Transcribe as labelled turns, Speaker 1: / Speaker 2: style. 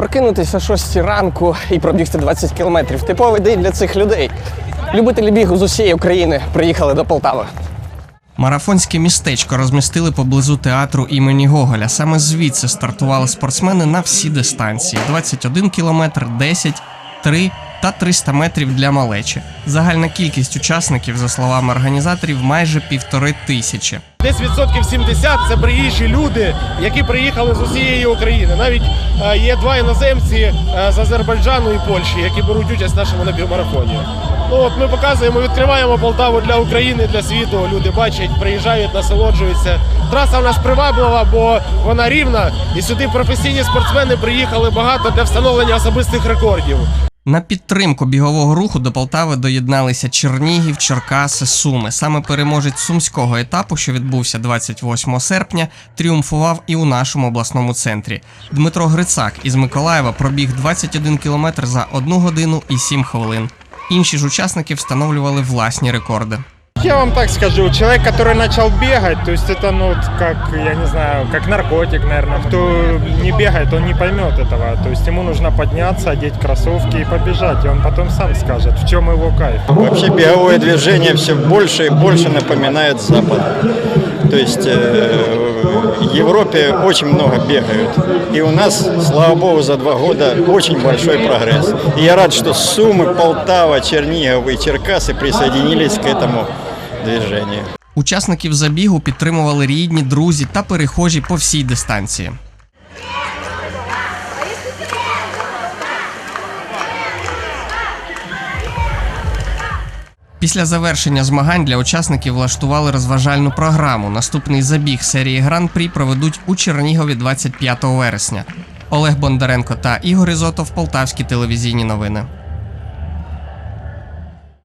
Speaker 1: Прокинутися о 6 ранку і пробігти 20 кілометрів. Типовий день для цих людей. Любителі бігу з усієї України приїхали до Полтави. Марафонське містечко розмістили поблизу театру імені Гоголя. Саме звідси стартували спортсмени на всі дистанції: 21 кілометр, 10, 3 та 300 метрів для малечі. Загальна кількість учасників, за словами організаторів, майже півтори тисячі.
Speaker 2: Десь відсотків 70 це приїжджі люди, які приїхали з усієї України. Навіть е, є два іноземці е, з Азербайджану і Польщі, які беруть участь в нашому набігмарафоні. Ну от ми показуємо, відкриваємо Полтаву для України, для світу. Люди бачать, приїжджають, насолоджуються. Траса в нас приваблива, бо вона рівна, і сюди професійні спортсмени приїхали багато для встановлення особистих рекордів.
Speaker 1: На підтримку бігового руху до Полтави доєдналися Чернігів, Черкаси, Суми. Саме переможець сумського етапу, що відбувся 28 серпня, тріумфував і у нашому обласному центрі. Дмитро Грицак із Миколаєва пробіг 21 кілометр за 1 годину і 7 хвилин. Інші ж учасники встановлювали власні рекорди.
Speaker 3: Я вам так скажу, человек, который начал бегать, то есть это, ну, как, я не знаю, как наркотик, наверное. Кто не бегает, он не поймет этого. То есть ему нужно подняться, одеть кроссовки и побежать, и он потом сам скажет, в чем его кайф.
Speaker 4: Вообще беговое движение все больше и больше напоминает Запад. То есть э, в Европе очень много бегают. И у нас, слава богу, за два года очень большой прогресс. И я рад, что Сумы, Полтава, Чернигов и Черкасы присоединились к этому движению.
Speaker 1: Учасників забігу підтримували рідні, друзі та перехожі по всій дистанції. Після завершення змагань для учасників влаштували розважальну програму. Наступний забіг серії Гран-прі проведуть у Чернігові 25 вересня. Олег Бондаренко та Ігор Ізотов, Полтавські телевізійні новини.